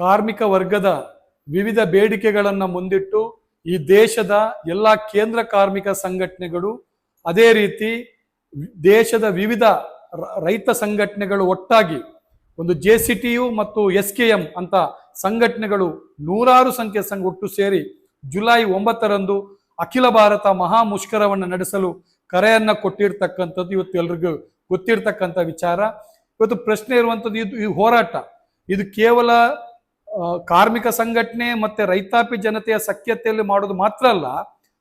ಕಾರ್ಮಿಕ ವರ್ಗದ ವಿವಿಧ ಬೇಡಿಕೆಗಳನ್ನು ಮುಂದಿಟ್ಟು ಈ ದೇಶದ ಎಲ್ಲ ಕೇಂದ್ರ ಕಾರ್ಮಿಕ ಸಂಘಟನೆಗಳು ಅದೇ ರೀತಿ ದೇಶದ ವಿವಿಧ ರೈತ ಸಂಘಟನೆಗಳು ಒಟ್ಟಾಗಿ ಒಂದು ಜೆ ಸಿ ಟಿ ಯು ಮತ್ತು ಎಸ್ ಕೆ ಎಂ ಅಂತ ಸಂಘಟನೆಗಳು ನೂರಾರು ಸಂಖ್ಯೆ ಸಂಘ ಒಟ್ಟು ಸೇರಿ ಜುಲೈ ಒಂಬತ್ತರಂದು ಅಖಿಲ ಭಾರತ ಮಹಾ ಮುಷ್ಕರವನ್ನು ನಡೆಸಲು ಕರೆಯನ್ನ ಕೊಟ್ಟಿರ್ತಕ್ಕಂಥದ್ದು ಇವತ್ತು ಎಲ್ರಿಗೂ ಗೊತ್ತಿರ್ತಕ್ಕಂಥ ವಿಚಾರ. ಇವತ್ತು ಪ್ರಶ್ನೆ ಇರುವಂಥದ್ದು ಇದು ಈ ಹೋರಾಟ. ಇದು ಕೇವಲ ಕಾರ್ಮಿಕ ಸಂಘಟನೆ ಮತ್ತೆ ರೈತಾಪಿ ಜನತೆಯ ಸಖ್ಯತೆಯಲ್ಲಿ ಮಾಡೋದು ಮಾತ್ರ ಅಲ್ಲ,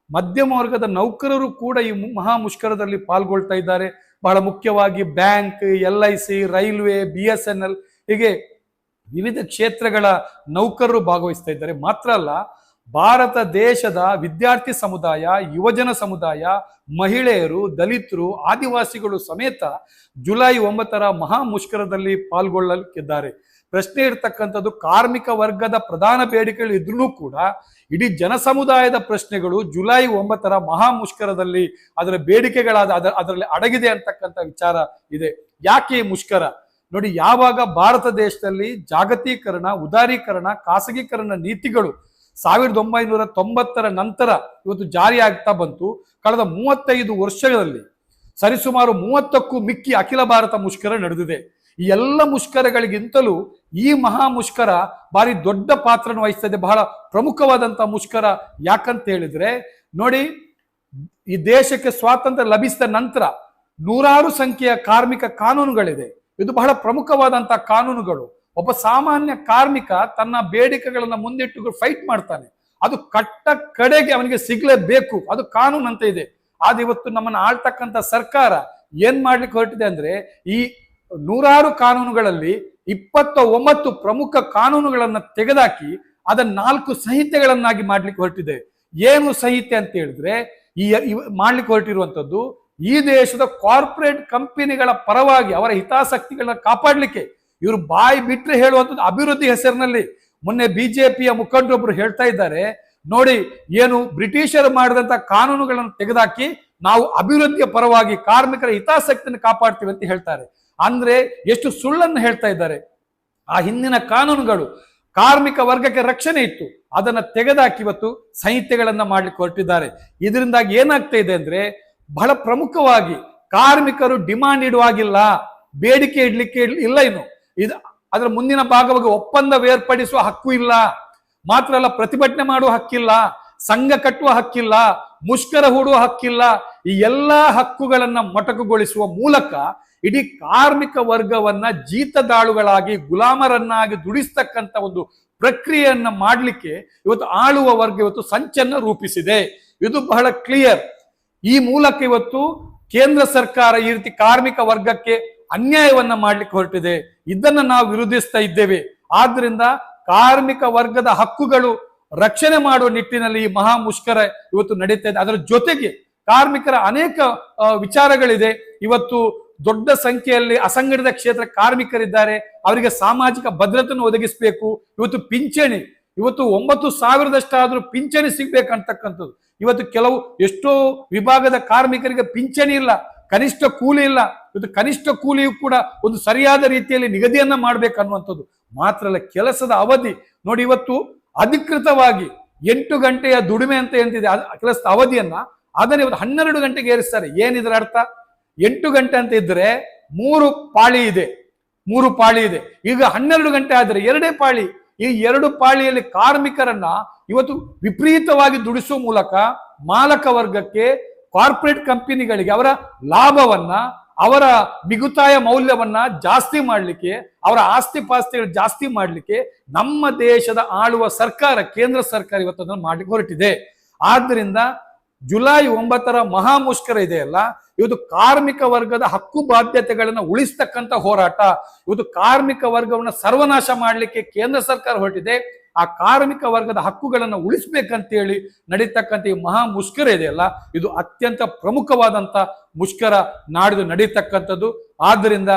ಮಧ್ಯಮ ವರ್ಗದ ನೌಕರರು ಕೂಡ ಈ ಮಹಾ ಮುಷ್ಕರದಲ್ಲಿ ಪಾಲ್ಗೊಳ್ತಾ ಇದ್ದಾರೆ. ಬಹಳ ಮುಖ್ಯವಾಗಿ bank, L I C, railway, B S N L ಹೀಗೆ ವಿವಿಧ ಕ್ಷೇತ್ರಗಳ ನೌಕರರು ಭಾಗವಹಿಸ್ತಾ ಇದ್ದಾರೆ. ಮಾತ್ರ ಅಲ್ಲ, ಭಾರತ ದೇಶದ ವಿದ್ಯಾರ್ಥಿ ಸಮುದಾಯ, ಯುವಜನ ಸಮುದಾಯ, ಮಹಿಳೆಯರು, ದಲಿತರು, ಆದಿವಾಸಿಗಳು ಸಮೇತ ಜುಲೈ ಒಂಬತ್ತರ ಮಹಾ ಮುಷ್ಕರದಲ್ಲಿ ಪಾಲ್ಗೊಳ್ಳಲಿಕ್ಕಿದ್ದಾರೆ. ಪ್ರಶ್ನೆ ಇರ್ತಕ್ಕಂಥದ್ದು ಕಾರ್ಮಿಕ ವರ್ಗದ ಪ್ರಧಾನ ಬೇಡಿಕೆಗಳು ಇದ್ರೂ ಕೂಡ ಇಡೀ ಜನಸಮುದಾಯದ ಪ್ರಶ್ನೆಗಳು ಜುಲೈ ಒಂಬತ್ತರ ಮಹಾ ಮುಷ್ಕರದಲ್ಲಿ ಅದರ ಬೇಡಿಕೆಗಳಾದ ಅದರ ಅದರಲ್ಲಿ ಅಡಗಿದೆ ಅಂತಕ್ಕಂಥ ವಿಚಾರ ಇದೆ. ಯಾಕೆ ಮುಷ್ಕರ? ನೋಡಿ, ಯಾವಾಗ ಭಾರತ ದೇಶದಲ್ಲಿ ಜಾಗತೀಕರಣ, ಉದಾರೀಕರಣ, ಖಾಸಗೀಕರಣ ನೀತಿಗಳು ಸಾವಿರದ ಒಂಬೈನೂರ ತೊಂಬತ್ತರ ನಂತರ ಇವತ್ತು ಜಾರಿ ಆಗ್ತಾ ಬಂತು. ಕಳೆದ ಮೂವತ್ತೈದು ವರ್ಷಗಳಲ್ಲಿ ಸರಿಸುಮಾರು ಮೂವತ್ತಕ್ಕೂ ಮಿಕ್ಕಿ ಅಖಿಲ ಭಾರತ ಮುಷ್ಕರ ನಡೆದಿದೆ. ಈ ಎಲ್ಲ ಮುಷ್ಕರಗಳಿಗಿಂತಲೂ ಈ ಮಹಾ ಮುಷ್ಕರ ಭಾರಿ ದೊಡ್ಡ ಪಾತ್ರನ ವಹಿಸ್ತದೆ, ಬಹಳ ಪ್ರಮುಖವಾದಂತಹ ಮುಷ್ಕರ. ಯಾಕಂತ ಹೇಳಿದ್ರೆ, ನೋಡಿ, ಈ ದೇಶಕ್ಕೆ ಸ್ವಾತಂತ್ರ್ಯ ಲಭಿಸಿದ ನಂತರ ನೂರಾರು ಸಂಖ್ಯೆಯ ಕಾರ್ಮಿಕ ಕಾನೂನುಗಳಿದೆ. ಇದು ಬಹಳ ಪ್ರಮುಖವಾದಂತಹ ಕಾನೂನುಗಳು. ಒಬ್ಬ ಸಾಮಾನ್ಯ ಕಾರ್ಮಿಕ ತನ್ನ ಬೇಡಿಕೆಗಳನ್ನ ಮುಂದಿಟ್ಟು ಫೈಟ್ ಮಾಡ್ತಾನೆ. ಅದು ಕಟ್ಟ ಕಡೆಗೆ ಅವನಿಗೆ ಸಿಗ್ಲೇಬೇಕು. ಅದು ಕಾನೂನು ಅಂತ ಇದೆ. ಆದ ಇವತ್ತು ನಮ್ಮನ್ನ ಆಳ್ತಕ್ಕಂಥ ಸರ್ಕಾರ ಏನ್ ಮಾಡ್ಲಿಕ್ಕೆ ಹೊರಟಿದೆ ಅಂದ್ರೆ, ಈ ನೂರಾರು ಕಾನೂನುಗಳಲ್ಲಿ ಇಪ್ಪತ್ತ ಒಂಬತ್ತು ಪ್ರಮುಖ ಕಾನೂನುಗಳನ್ನ ತೆಗೆದಾಕಿ ಅದನ್ನ ನಾಲ್ಕು ಸಂಹಿತೆಗಳನ್ನಾಗಿ ಮಾಡ್ಲಿಕ್ಕೆ ಹೊರಟಿದೆ. ಏನು ಸಂಹಿತೆ ಅಂತ ಹೇಳಿದ್ರೆ, ಈ ಮಾಡ್ಲಿಕ್ಕೆ ಹೊರಟಿರುವಂತದ್ದು ಈ ದೇಶದ ಕಾರ್ಪೊರೇಟ್ ಕಂಪನಿಗಳ ಪರವಾಗಿ ಅವರ ಹಿತಾಸಕ್ತಿಗಳನ್ನ ಕಾಪಾಡ್ಲಿಕ್ಕೆ. ಇವರು ಬಾಯಿ ಬಿಟ್ಟರೆ ಹೇಳುವಂಥದ್ದು ಅಭಿವೃದ್ಧಿ ಹೆಸರಿನಲ್ಲಿ. ಮೊನ್ನೆ ಬಿಜೆಪಿಯ ಮುಖಂಡರೊಬ್ಬರು ಹೇಳ್ತಾ ಇದ್ದಾರೆ, ನೋಡಿ ಏನು ಬ್ರಿಟಿಷರು ಮಾಡಿದಂತ ಕಾನೂನುಗಳನ್ನು ತೆಗೆದಾಕಿ ನಾವು ಅಭಿವೃದ್ಧಿಯ ಪರವಾಗಿ ಕಾರ್ಮಿಕರ ಹಿತಾಸಕ್ತಿಯನ್ನು ಕಾಪಾಡ್ತೀವಿ ಅಂತ ಹೇಳ್ತಾರೆ. ಅಂದ್ರೆ ಎಷ್ಟು ಸುಳ್ಳನ್ನು ಹೇಳ್ತಾ ಇದ್ದಾರೆ. ಆ ಹಿಂದಿನ ಕಾನೂನುಗಳು ಕಾರ್ಮಿಕ ವರ್ಗಕ್ಕೆ ರಕ್ಷಣೆ ಇತ್ತು. ಅದನ್ನ ತೆಗೆದಾಕಿ ಇವತ್ತು ಸಂಹಿತೆಗಳನ್ನ ಮಾಡ್ಲಿಕ್ಕೆ ಹೊರಟಿದ್ದಾರೆ. ಇದರಿಂದಾಗಿ ಏನಾಗ್ತಾ ಇದೆ ಅಂದ್ರೆ ಬಹಳ ಪ್ರಮುಖವಾಗಿ ಕಾರ್ಮಿಕರು ಡಿಮಾಂಡ್ ಇಡುವಾಗಿಲ್ಲ. ಬೇಡಿಕೆ ಇಡ್ಲಿಕ್ಕೆ ಇಲ್- ಇಲ್ಲ ಇನ್ನು. ಇದು ಅದರ ಮುಂದಿನ ಭಾಗವಾಗಿ ಒಪ್ಪಂದ ಬೇರ್ಪಡಿಸುವ ಹಕ್ಕು ಇಲ್ಲ. ಮಾತ್ರ ಅಲ್ಲ ಪ್ರತಿಭಟನೆ ಮಾಡುವ ಹಕ್ಕಿಲ್ಲ. ಸಂಘ ಕಟ್ಟುವ ಹಕ್ಕಿಲ್ಲ. ಮುಷ್ಕರ ಹೂಡುವ ಹಕ್ಕಿಲ್ಲ. ಈ ಎಲ್ಲಾ ಹಕ್ಕುಗಳನ್ನ ಮೊಟಕುಗೊಳಿಸುವ ಮೂಲಕ ಇಡೀ ಕಾರ್ಮಿಕ ವರ್ಗವನ್ನ ಜೀತದಾಳುಗಳಾಗಿ, ಗುಲಾಮರನ್ನಾಗಿ ದುಡಿಸ್ತಕ್ಕಂಥ ಒಂದು ಪ್ರಕ್ರಿಯೆಯನ್ನ ಮಾಡಲಿಕ್ಕೆ ಇವತ್ತು ಆಳುವ ವರ್ಗ ಇವತ್ತು ಸಂಚನ್ನ ರೂಪಿಸಿದೆ. ಇದು ಬಹಳ ಕ್ಲಿಯರ್. ಈ ಮೂಲಕ ಇವತ್ತು ಕೇಂದ್ರ ಸರ್ಕಾರ ಈ ರೀತಿ ಕಾರ್ಮಿಕ ವರ್ಗಕ್ಕೆ ಅನ್ಯಾಯವನ್ನ ಮಾಡ್ಲಿಕ್ಕೆ ಹೊರಟಿದೆ. ಇದನ್ನ ನಾವು ವಿರೋಧಿಸ್ತಾ ಇದ್ದೇವೆ. ಆದ್ರಿಂದ ಕಾರ್ಮಿಕ ವರ್ಗದ ಹಕ್ಕುಗಳು ರಕ್ಷಣೆ ಮಾಡುವ ನಿಟ್ಟಿನಲ್ಲಿ ಈ ಮಹಾ ಮುಷ್ಕರ ಇವತ್ತು ನಡೀತಾ ಇದೆ. ಅದರ ಜೊತೆಗೆ ಕಾರ್ಮಿಕರ ಅನೇಕ ವಿಚಾರಗಳಿದೆ. ಇವತ್ತು ದೊಡ್ಡ ಸಂಖ್ಯೆಯಲ್ಲಿ ಅಸಂಘಟಿತ ಕ್ಷೇತ್ರ ಕಾರ್ಮಿಕರಿದ್ದಾರೆ. ಅವರಿಗೆ ಸಾಮಾಜಿಕ ಭದ್ರತೆಯನ್ನು ಒದಗಿಸಬೇಕು. ಇವತ್ತು ಪಿಂಚಣಿ, ಇವತ್ತು ಒಂಬತ್ತು ಸಾವಿರದಷ್ಟಾದರೂ ಪಿಂಚಣಿ ಸಿಗ್ಬೇಕಂತಕ್ಕಂಥದ್ದು ಇವತ್ತು ಕೆಲವು ಎಷ್ಟೋ ವಿಭಾಗದ ಕಾರ್ಮಿಕರಿಗೆ ಪಿಂಚಣಿ ಇಲ್ಲ, ಕನಿಷ್ಠ ಕೂಲಿ ಇಲ್ಲ. ಇವತ್ತು ಕನಿಷ್ಠ ಕೂಲಿಯು ಕೂಡ ಒಂದು ಸರಿಯಾದ ರೀತಿಯಲ್ಲಿ ನಿಗದಿಯನ್ನ ಮಾಡ್ಬೇಕನ್ನುವಂಥದ್ದು ಮಾತ್ರ ಅಲ್ಲ, ಕೆಲಸದ ಅವಧಿ. ನೋಡಿ, ಇವತ್ತು ಅಧಿಕೃತವಾಗಿ ಎಂಟು ಗಂಟೆಯ ದುಡಿಮೆ ಅಂತ ಎಂತಿದೆ. ಕೆಲಸದ ಅವಧಿಯನ್ನ ಅದನ್ನ ಇವತ್ತು ಹನ್ನೆರಡು ಗಂಟೆಗೆ ಏರಿಸ್ತಾರೆ. ಏನಿದ್ರ ಅರ್ಥ? ಎಂಟು ಗಂಟೆ ಅಂತ ಇದ್ರೆ ಮೂರು ಪಾಳಿ ಇದೆ. ಮೂರು ಪಾಳಿ ಇದೆ. ಈಗ ಹನ್ನೆರಡು ಗಂಟೆ ಆದ್ರೆ ಎರಡೇ ಪಾಳಿ. ಈ ಎರಡು ಪಾಳಿಯಲ್ಲಿ ಕಾರ್ಮಿಕರನ್ನ ಇವತ್ತು ವಿಪರೀತವಾಗಿ ದುಡಿಸುವ ಮೂಲಕ ಮಾಲಕ ವರ್ಗಕ್ಕೆ ಕಾರ್ಪೊರೇಟ್ ಕಂಪನಿಗಳಿಗೆ ಅವರ ಲಾಭವನ್ನ, ಅವರ ಮಿಗುತಾಯ ಮೌಲ್ಯವನ್ನ ಜಾಸ್ತಿ ಮಾಡಲಿಕ್ಕೆ, ಅವರ ಆಸ್ತಿ ಪಾಸ್ತಿಗಳು ಜಾಸ್ತಿ ಮಾಡಲಿಕ್ಕೆ ನಮ್ಮ ದೇಶದ ಆಳುವ ಸರ್ಕಾರ, ಕೇಂದ್ರ ಸರ್ಕಾರ ಇವತ್ತು ಅದನ್ನು ಮಾಡಲಿಕ್ಕೆ ಹೊರಟಿದೆ. ಆದ್ರಿಂದ ಜುಲೈ ಒಂಬತ್ತರ ಮಹಾ ಮುಷ್ಕರ ಇದೆಯಲ್ಲ ಇವತ್ತು ಕಾರ್ಮಿಕ ವರ್ಗದ ಹಕ್ಕು ಬಾಧ್ಯತೆಗಳನ್ನು ಉಳಿಸ್ತಕ್ಕಂಥ ಹೋರಾಟ. ಇವತ್ತು ಕಾರ್ಮಿಕ ವರ್ಗವನ್ನು ಸರ್ವನಾಶ ಮಾಡಲಿಕ್ಕೆ ಕೇಂದ್ರ ಸರ್ಕಾರ ಹೊರಟಿದೆ. ಆ ಕಾರ್ಮಿಕ ವರ್ಗದ ಹಕ್ಕುಗಳನ್ನು ಉಳಿಸ್ಬೇಕಂತೇಳಿ ನಡೀತಕ್ಕಂಥ ಈ ಮಹಾ ಮುಷ್ಕರ ಇದೆಯಲ್ಲ ಇದು ಅತ್ಯಂತ ಪ್ರಮುಖವಾದಂಥ ಮುಷ್ಕರ ನಾಡಿದು ನಡೀತಕ್ಕಂಥದ್ದು. ಆದ್ದರಿಂದ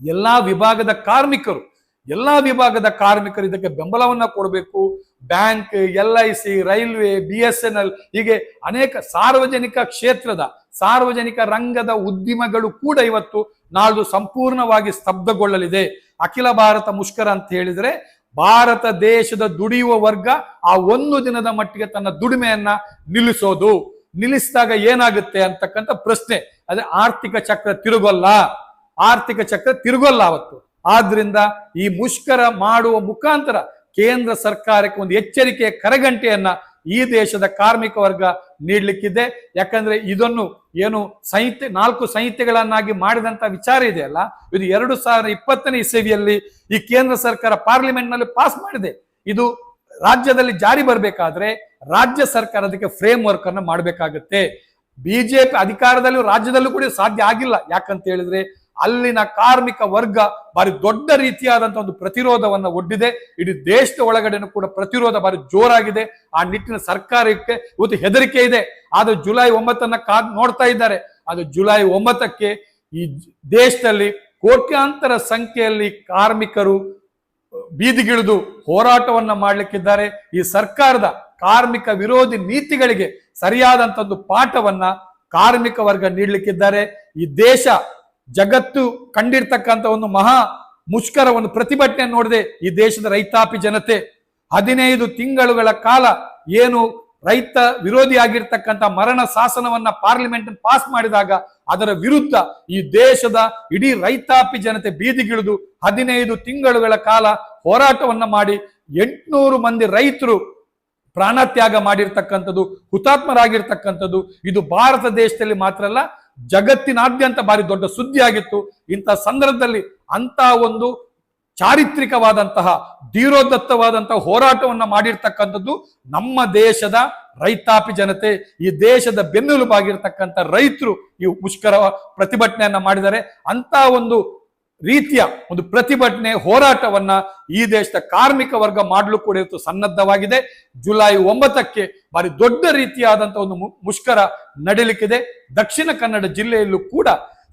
ಎಲ್ಲಾ ವಿಭಾಗದ ಕಾರ್ಮಿಕರು, ಎಲ್ಲಾ ವಿಭಾಗದ ಕಾರ್ಮಿಕರು ಇದಕ್ಕೆ ಬೆಂಬಲವನ್ನ ಕೊಡಬೇಕು. Bank L I C railway B S N L ಹೀಗೆ ಅನೇಕ ಸಾರ್ವಜನಿಕ ಕ್ಷೇತ್ರದ, ಸಾರ್ವಜನಿಕ ರಂಗದ ಉದ್ಯಮಗಳು ಕೂಡ ಇವತ್ತು ನಾಳ್ದು ಸಂಪೂರ್ಣವಾಗಿ ಸ್ತಬ್ಧಗೊಳ್ಳಲಿದೆ. ಅಖಿಲ ಭಾರತ ಮುಷ್ಕರ ಅಂತ ಹೇಳಿದ್ರೆ ಭಾರತ ದೇಶದ ದುಡಿಯುವ ವರ್ಗ ಆ ಒಂದು ದಿನದ ಮಟ್ಟಿಗೆ ತನ್ನ ದುಡಿಮೆಯನ್ನ ನಿಲ್ಲಿಸೋದು. ನಿಲ್ಲಿಸಿದಾಗ ಏನಾಗುತ್ತೆ ಅಂತಕ್ಕಂಥ ಪ್ರಶ್ನೆ. ಅದೇ ಆರ್ಥಿಕ ಚಕ್ರ ತಿರುಗಲ್ಲ. ಆರ್ಥಿಕ ಚಕ್ರ ತಿರುಗಲ್ಲ ಅವತ್ತು. ಆದ್ರಿಂದ ಈ ಮುಷ್ಕರ ಮಾಡುವ ಮುಖಾಂತರ ಕೇಂದ್ರ ಸರ್ಕಾರಕ್ಕೆ ಒಂದು ಎಚ್ಚರಿಕೆಯ ಕರೆಗಂಟೆಯನ್ನ ಈ ದೇಶದ ಕಾರ್ಮಿಕ ವರ್ಗ ನೀಡಲಿಕ್ಕಿದೆ. ಯಾಕಂದ್ರೆ ಇದನ್ನು ಏನು ಸಂಹಿತೆ, ನಾಲ್ಕು ಸಂಹಿತೆಗಳನ್ನಾಗಿ ಮಾಡಿದಂತ ವಿಚಾರ ಇದೆಯಲ್ಲ, ಇದು ಎರಡು ಸಾವಿರದ ಇಪ್ಪತ್ತನೇ ಇಸವಿಯಲ್ಲಿ ಈ ಕೇಂದ್ರ ಸರ್ಕಾರ ಪಾರ್ಲಿಮೆಂಟ್ನಲ್ಲಿ ಪಾಸ್ ಮಾಡಿದೆ. ಇದು ರಾಜ್ಯದಲ್ಲಿ ಜಾರಿ ಬರಬೇಕಾದ್ರೆ ರಾಜ್ಯ ಸರ್ಕಾರ ಅದಕ್ಕೆ ಫ್ರೇಮ್ ವರ್ಕ್ ಅನ್ನು ಮಾಡಬೇಕಾಗುತ್ತೆ. ಬಿಜೆಪಿ ಅಧಿಕಾರದಲ್ಲೂ ರಾಜ್ಯದಲ್ಲೂ ಕೂಡ ಸಾಧ್ಯ ಆಗಿಲ್ಲ. ಯಾಕಂತ ಹೇಳಿದ್ರೆ ಅಲ್ಲಿನ ಕಾರ್ಮಿಕ ವರ್ಗ ಬಾರಿ ದೊಡ್ಡ ರೀತಿಯಾದಂತಹ ಒಂದು ಪ್ರತಿರೋಧವನ್ನು ಒಡ್ಡಿದೆ. ಇಡೀ ದೇಶದ ಒಳಗಡೆನೂ ಕೂಡ ಪ್ರತಿರೋಧ ಬಾರಿ ಜೋರಾಗಿದೆ. ಆ ನಿಟ್ಟಿನ ಸರ್ಕಾರಕ್ಕೆ ಇವತ್ತು ಹೆದರಿಕೆ ಇದೆ. ಆದ್ರೆ ಜುಲೈ ಒಂಬತ್ತನ್ನ ಕಾದ್ ನೋಡ್ತಾ ಇದ್ದಾರೆ. ಅದು ಜುಲೈ ಒಂಬತ್ತಕ್ಕೆ ಈ ದೇಶದಲ್ಲಿ ಕೋಟ್ಯಾಂತರ ಸಂಖ್ಯೆಯಲ್ಲಿ ಕಾರ್ಮಿಕರು ಬೀದಿಗಿಳಿದು ಹೋರಾಟವನ್ನ ಮಾಡಲಿಕ್ಕಿದ್ದಾರೆ. ಈ ಸರ್ಕಾರದ ಕಾರ್ಮಿಕ ವಿರೋಧಿ ನೀತಿಗಳಿಗೆ ಸರಿಯಾದಂತ ಒಂದು ಪಾಠವನ್ನ ಕಾರ್ಮಿಕ ವರ್ಗ ನೀಡಲಿಕ್ಕಿದ್ದಾರೆ. ಈ ದೇಶ ಜಗತ್ತು ಕಂಡಿರ್ತಕ್ಕಂಥ ಒಂದು ಮಹಾ ಮುಷ್ಕರ ಒಂದು ಪ್ರತಿಭಟನೆ ನೋಡಿದೆ ಈ ದೇಶದ ರೈತಾಪಿ ಜನತೆ. ಹದಿನೈದು ತಿಂಗಳುಗಳ ಕಾಲ ಏನು ರೈತ ವಿರೋಧಿ ವಿರೋಧಿಯಾಗಿರ್ತಕ್ಕಂಥ ಮರಣ ಶಾಸನವನ್ನ ಪಾರ್ಲಿಮೆಂಟ್ ಪಾಸ್ ಮಾಡಿದಾಗ ಅದರ ವಿರುದ್ಧ ಈ ದೇಶದ ಇಡೀ ರೈತಾಪಿ ಜನತೆ ಬೀದಿಗಿಳಿದು ಹದಿನೈದು ತಿಂಗಳುಗಳ ಕಾಲ ಹೋರಾಟವನ್ನ ಮಾಡಿ ಎಂಟುನೂರು ಮಂದಿ ರೈತರು ಪ್ರಾಣತ್ಯಾಗ ಮಾಡಿರ್ತಕ್ಕಂಥದ್ದು, ಹುತಾತ್ಮರಾಗಿರ್ತಕ್ಕಂಥದ್ದು. ಇದು ಭಾರತ ದೇಶದಲ್ಲಿ ಮಾತ್ರ ಅಲ್ಲ ಜಗತ್ತಿನಾದ್ಯಂತ ಭಾರಿ ದೊಡ್ಡ ಸುದ್ದಿ ಆಗಿತ್ತು ಇಂಥ ಸಂದರ್ಭದಲ್ಲಿ ಅಂತ ಒಂದು ಚಾರಿತ್ರಿಕವಾದಂತಹ ಧೀರೋದತ್ತವಾದಂತಹ ಹೋರಾಟವನ್ನ ಮಾಡಿರ್ತಕ್ಕಂಥದ್ದು ನಮ್ಮ ದೇಶದ ರೈತಾಪಿ ಜನತೆ, ಈ ದೇಶದ ಬೆನ್ನೆಲುಬಾಗಿರ್ತಕ್ಕಂಥ ರೈತರು ಈ ಮುಷ್ಕರ ಪ್ರತಿಭಟನೆಯನ್ನ ಮಾಡಿದರೆ ಅಂತ ಒಂದು ರೀತಿಯ ಒಂದು ಪ್ರತಿಭಟನೆ, ಹೋರಾಟವನ್ನ ಈ ದೇಶದ ಕಾರ್ಮಿಕ ವರ್ಗ ಮಾಡಲು ಕೂಡ ಇವತ್ತು ಸನ್ನದ್ಧವಾಗಿದೆ. ಜುಲೈ ಒಂಬತ್ತಕ್ಕೆ ಬಾರಿ ದೊಡ್ಡ ರೀತಿಯಾದಂತಹ ಒಂದು ಮುಷ್ಕರ ನಡೀಲಿಕ್ಕಿದೆ. ದಕ್ಷಿಣ ಕನ್ನಡ ಜಿಲ್ಲೆಯಲ್ಲೂ ಕೂಡ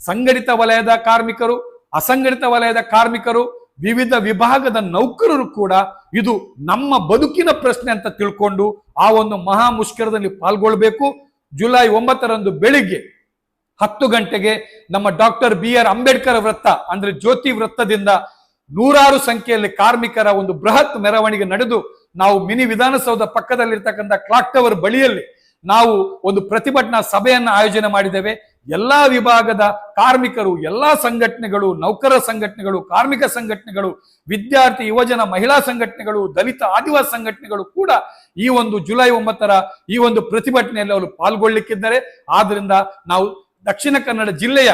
ಸಂಘಟಿತ ವಲಯದ ಕಾರ್ಮಿಕರು, ಅಸಂಘಟಿತ ವಲಯದ ಕಾರ್ಮಿಕರು, ವಿವಿಧ ವಿಭಾಗದ ನೌಕರರು ಕೂಡ ಇದು ನಮ್ಮ ಬದುಕಿನ ಪ್ರಶ್ನೆ ಅಂತ ತಿಳ್ಕೊಂಡು ಆ ಒಂದು ಮಹಾ ಮುಷ್ಕರದಲ್ಲಿ ಪಾಲ್ಗೊಳ್ಬೇಕು. ಜುಲೈ ಒಂಬತ್ತರಂದು ಬೆಳಿಗ್ಗೆ ಹತ್ತು ಗಂಟೆಗೆ ನಮ್ಮ ಡಾಕ್ಟರ್ ಬಿ ಆರ್ ಅಂಬೇಡ್ಕರ್ ವೃತ್ತ, ಅಂದ್ರೆ ಜ್ಯೋತಿ ವೃತ್ತದಿಂದ ನೂರಾರು ಸಂಖ್ಯೆಯಲ್ಲಿ ಕಾರ್ಮಿಕರ ಒಂದು ಬೃಹತ್ ಮೆರವಣಿಗೆ ನಡೆದು ನಾವು ಮಿನಿ ವಿಧಾನಸೌಧ ಪಕ್ಕದಲ್ಲಿರ್ತಕ್ಕಂಥ ಕ್ಲಾಕ್ ಟವರ್ ಬಳಿಯಲ್ಲಿ ನಾವು ಒಂದು ಪ್ರತಿಭಟನಾ ಸಭೆಯನ್ನು ಆಯೋಜನೆ ಮಾಡಿದ್ದೇವೆ. ಎಲ್ಲಾ ವಿಭಾಗದ ಕಾರ್ಮಿಕರು, ಎಲ್ಲಾ ಸಂಘಟನೆಗಳು, ನೌಕರ ಸಂಘಟನೆಗಳು, ಕಾರ್ಮಿಕ ಸಂಘಟನೆಗಳು, ವಿದ್ಯಾರ್ಥಿ, ಯುವಜನ, ಮಹಿಳಾ ಸಂಘಟನೆಗಳು, ದಲಿತ, ಆದಿವಾಸಿ ಸಂಘಟನೆಗಳು ಕೂಡ ಈ ಒಂದು ಜುಲೈ ಒಂಬತ್ತರ ಈ ಒಂದು ಪ್ರತಿಭಟನೆಯಲ್ಲಿ ಅವರು ಪಾಲ್ಗೊಳ್ಳಿಕ್ಕಿದ್ದಾರೆ. ಆದ್ರಿಂದ ನಾವು ದಕ್ಷಿಣ ಕನ್ನಡ ಜಿಲ್ಲೆಯ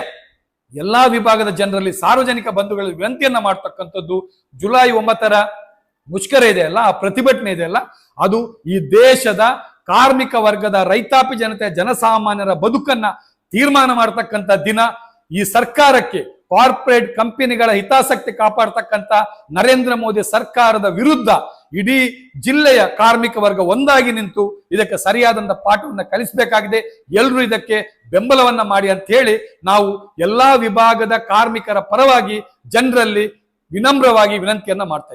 ಎಲ್ಲಾ ವಿಭಾಗದ ಜನರಲ್ಲಿ ಸಾರ್ವಜನಿಕ ಬಂಧುಗಳಲ್ಲಿ ವಿನಂತಿಯನ್ನ ಮಾಡ್ತಕ್ಕಂಥದ್ದು ಜುಲೈ ಒಂಬತ್ತರ ಮುಷ್ಕರ ಇದೆಯಲ್ಲ ಆ ಪ್ರತಿಭಟನೆ ಇದೆ ಅಲ್ಲ, ಅದು ಈ ದೇಶದ ಕಾರ್ಮಿಕ ವರ್ಗದ ರೈತಾಪಿ ಜನತೆಯ ಜನಸಾಮಾನ್ಯರ ಬದುಕನ್ನ ತೀರ್ಮಾನ ಮಾಡತಕ್ಕಂಥ ದಿನ. ಈ ಸರ್ಕಾರಕ್ಕೆ ಕಾರ್ಪೊರೇಟ್ ಕಂಪನಿಗಳ ಹಿತಾಸಕ್ತಿ ಕಾಪಾಡ್ತಕ್ಕಂಥ ನರೇಂದ್ರ ಮೋದಿ ಸರ್ಕಾರದ ವಿರುದ್ಧ ಇಡೀ ಜಿಲ್ಲೆಯ ಕಾರ್ಮಿಕ ವರ್ಗ ಒಂದಾಗಿ ನಿಂತು ಇದಕ್ಕೆ ಸರಿಯಾದಂಥ ಪಾಠವನ್ನು ಕಲಿಸಬೇಕಾಗಿದೆ. ಎಲ್ಲರೂ ಇದಕ್ಕೆ ಬೆಂಬಲವನ್ನ ಮಾಡಿ ಅಂತ ಹೇಳಿ ನಾವು ಎಲ್ಲಾ ವಿಭಾಗದ ಕಾರ್ಮಿಕರ ಪರವಾಗಿ ಜನರಲ್ಲಿ ವಿನಮ್ರವಾಗಿ ವಿನಂತಿಯನ್ನ ಮಾಡ್ತಾ